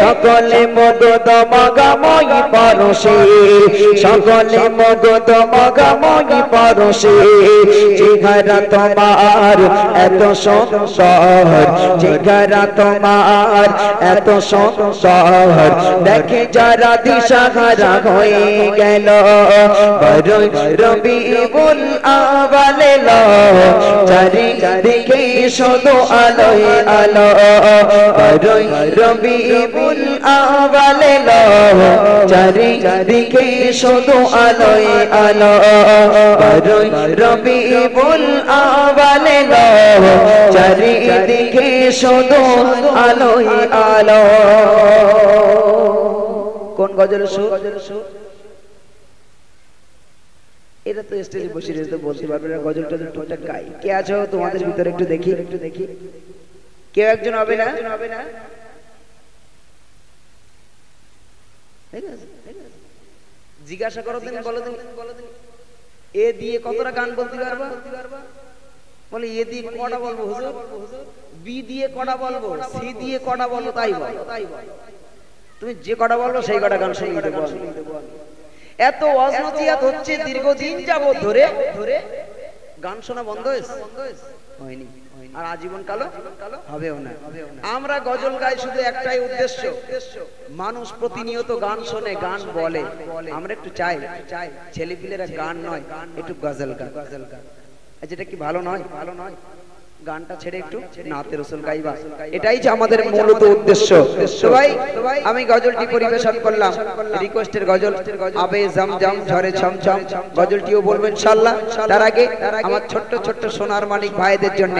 সকলে মগদ মগময়ী পরশে সকলে মগদ মগময়ী পরশে চেহারা তোমার এত সুন্দর চেহারা তোমার এত সুন্দর। দেখে যারা দিশাহারা হয়ে গেল বরই রবিউল আওয়াল লো, চারিদিকে শুধু আলোয় আলো। বরই রবিউল শুধু আলোয় আলো। বরই রবিউল আওয়াল লো, চারিদিকে শুধু আলোয় আলো। কোন গজল সুর? এটা তো স্টেজে বসে রয়েছে বলতে পারবে না টজল টুকটাক গাই কে আছো? তোমাদের ভিতরে একটু দেখি। একটু দেখি কেউ একজন হবে না হবে না ঠিক আছে জিজ্ঞাসা করো দিন বলো দিন এ দিয়ে কতটা গান বলতে পারবা? বলে, এ দিয়ে কটা বলব হুজুর? বি দিয়ে কটা বলব? সি দিয়ে কটা বলব? তাই বল। বল তুমি যে কটা বলব, সেই কটা গান শুনতে দেবো এত অজনজিয়াত হচ্ছে দীর্ঘদিন যাবত ধরে ধরে গান শোনা বন্ধ হয়েছে? হয়নি। আর আজীবন কালো হবেও না। আমরা গজল গাই শুধু একটাই উদ্দেশ্য। মানুষ প্রতিনিয়ত গান শোনে, গান বলে। আমরা একটু চাই। চাই ছেলেপিলেরা গান নয়, একটু গজল গান। গজল গান যেটা কি ভালো নয় ভালো নয়? গানটা ছেড়ে একটু নাতে রসুল গাইবা। এটাই যে আমাদের মূলত উদ্দেশ্য। ভাই, আমি গজলটি পরিবেশন করলাম। রিকোয়েস্টের গজল, আবে জাম জাম ঝরে ছম ছম। গজলটিও বলবেন ইনশাআল্লাহ। তার আগে আমার ছোট্ট ছোট্ট সোনার মানিক ভাইদের জন্য।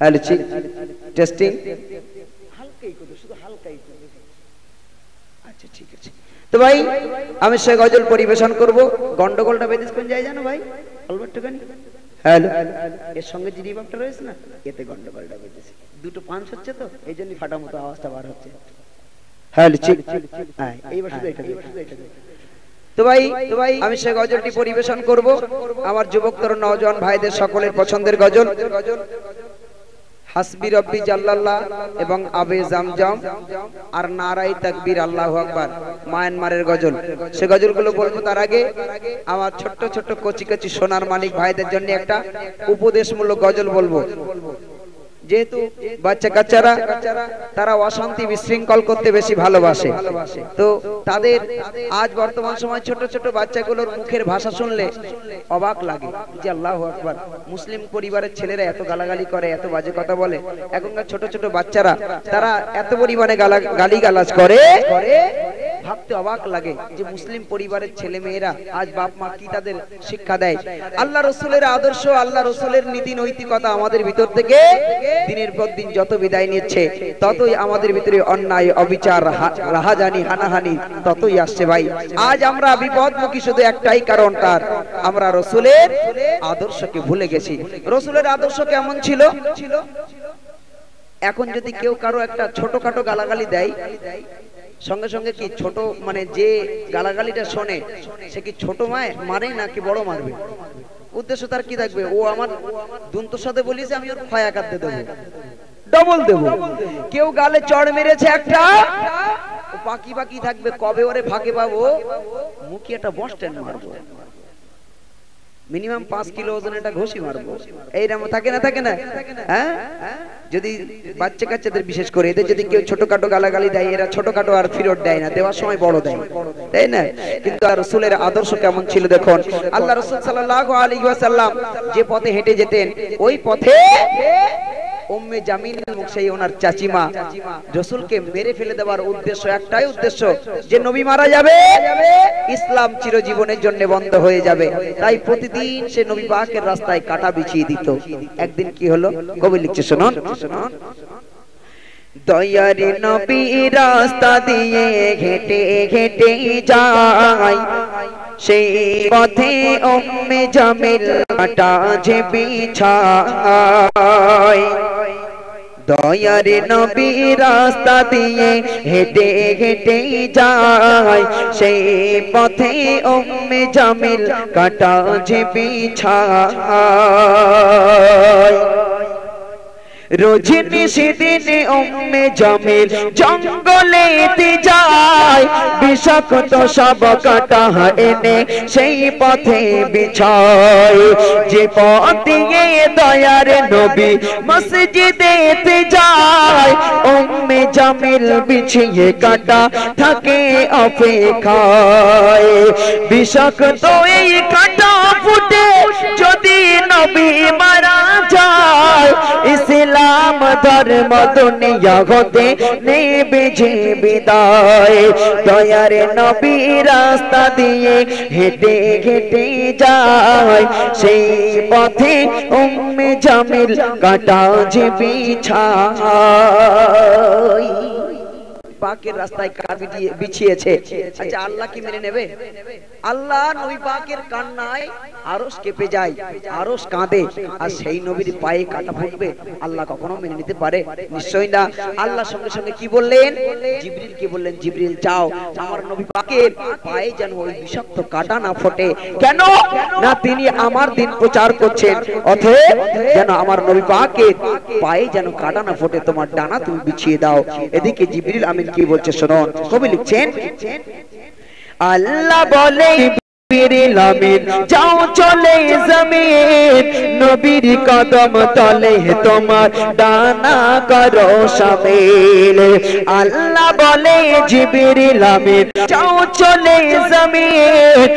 Hello testing? হালকাই করবে শুধু হালকাই করবে আচ্ছা ঠিক আছে। তো ভাই আমি সে গজল পরিবেশন করব। গন্ডগোলটা বেদিস কোন যায় জানো ভাই? অল্প একটুখানি হ্যালো? এর সঙ্গে যে রিভাবটা রয়েছে না এতে গন্ডগোলটা বেঁধেছে। দুটো পাঁচ হচ্ছে তো এই জন্যই ফাটা মতো আওয়াজটা বার হচ্ছে। হ্যালো ঠিক এইবার শুধু এটা শুধু এটা। তো ভাই আমি সে গজলটি পরিবেশন করব। আমার যুবক তরুণ নওজোয়ান ভাইদের সকলের পছন্দের গজল। হাসবি রব্বি জাল্লাল্লাহ এবং আবে জামজাম আর নারাই তাকবীর আল্লাহ আকবার, মায়ানমারের গজল। সে গজলগুলো বলব তার আগে আমার ছোট্ট ছোট্ট কচি কচি সোনার মালিক ভাইদের জন্য একটা উপদেশমূলক গজল বলব। যেহেতু বাচ্চা কাচ্চারা তারা অশান্তি বিশৃঙ্খল করতে বেশি ভালোবাসে। তো তাদের আজ বর্তমান সময় ছোট ছোট বাচ্চাগুলোর মুখের ভাষা শুনলে অবাক লাগে যে আল্লাহ আকবার, মুসলিম পরিবারের ছেলেরা এত গালাগালি করে, এত বাজে কথা বলে। এখনকার ছোট ছোট বাচ্চারা, তারা এত পরিমাণে গালি গালাজ করে ভাবতে অবাক লাগে যে মুসলিম পরিবারের ছেলে মেয়েরা আজ বাপ মা কি তাদের শিক্ষা দেয়? আল্লাহ রসুলের আদর্শ, আল্লাহ রসুলের নীতি, নৈতিকতা আমাদের ভিতর থেকে দিনের পর দিন যত বিদায় নিচ্ছে, ততই আমাদের ভিতরে অন্যায়, অবিচার রাহাজানি, হানাহানি ততই আসছে ভাই। আজ আমরা বিপদমুখী শুধু একটাই কারণ তার। আমরা রসুলের আদর্শকে ভুলে গেছি। রসুলের আদর্শ কেমন ছিল? এখন যদি কেউ কারও একটা ছোটখাটো গালাগালি দেয় সঙ্গে সঙ্গে কি ছোট মানে যে গালাগালিটা শোনে, সে কি ছোট মায় মারে নাকি বড় মারবে? উদ্দেশ্য তার কি থাকবে? ও আমার দুন্তর সাথে বলিস আমি ওর ক্ষয় কাঁদতে দেবো। ডবল দেব। কেউ গালে চড় মেরেছে একটা? পাকি পাকি থাকবে, কবে ওরে ফাঁকে পাবো? মুখে একটা বস স্ট্যান্ড মারবো। মিনিমাম পাঁচ কিলো ওজন একটা ঘষি মারবো। এইরকম থাকে না থাকে না? হ্যাঁ? যদি বাচ্চা কাচ্চাদের বিশেষ করে, এদের যদি কেউ ছোটখাটো গালাগালি দেয়, এরা ছোটখাটো আর ফিরত দেয় না, দেওয়ার সময় বড় দেয়। তাই না? কিন্তু আর রসুলের আদর্শ কেমন ছিল দেখুন? আল্লাহ রসুল সাল্লাহ আলী সাল্লাম যে পথে হেঁটে যেতেন, ওই পথে উম্মে মুখ সেই ওনার চাচিমা। রসুলকে মেরে ফেলে দেওয়ার উদ্দেশ্য একটাই উদ্দেশ্য, যে নবী মারা যাবে, ইসলাম চিরজীবনের জন্য বন্ধ হয়ে যাবে। তাই প্রতিদিন সে নবী পাকের রাস্তায় কাটা বিছিয়ে দিত। একদিন কি হলো? কবি লিখছে শুনুন। দয়ার নবী রাস্তা দিয়ে ঘেটে ঘেটে যায়। সেই পথে উম্মে জামিল কাটা যে বিছায়। দয়ার নবী রাস্তা দিয়ে হেঁটে হেঁটে যায়। সেই পথে উম্মে জামিল কাটা যে বিছায় রোজিনি সেদিনে উম্মে জামিল জঙ্গলেতে যায়। বিষাক্ত সব কাটা এনে সেই পথে যে দয়ার নবী যায়। জামিল বিছিয়ে কাটা থাকে অপেক্ষায়। বিষাক্ত এই কাটা ফুটে যদি নবী মারা যায়। ইসলাম ধর্ম দুনিয়া হতে নেবে যে বিদায়। দয়ার নবী রাস্তা দিয়ে হেঁটে হেঁটে যায়। সেই পথে উম্মে জামিল কাটা যে বিছায়। পাকের রাস্তায় বিছিয়ে- বিছিয়েছে। আচ্ছা আল্লাহ কি মেনে নেবে? আল্লাহ নবী পাকের কান্নায় আরস কেঁপে যায় আরস কাঁদে, আর সেই নবীর পায়ে কাটা ফুটবে। আল্লাহ কখনো মেনে নিতে পারে? নিশ্চয়ই না। আল্লাহ সঙ্গে সঙ্গে কি বললেন? জিবরিল কি বললেন, জিবরিল, যাও। আমার নবী পাকের পায়ে যেন ওই বিষাক্ত কাটা না ফোটে। কেন? না, তিনি আমার দিন প্রচার করছেন। অতএব যেন আমার নবী পাকের পায়ে যেন কাটা না ফোটে, তোমার ডানা তুমি বিছিয়ে দাও। এদিকে জিবরিল আমিন কি বলছে শুনুন কবি লিখছেন, আল্লাহ বলে যাও চলে জমিন, নবীর কদম তলে তোমার ডানা করো সামিল। আল্লাহ বলে, জিবির লামিন যাও চলে জমিন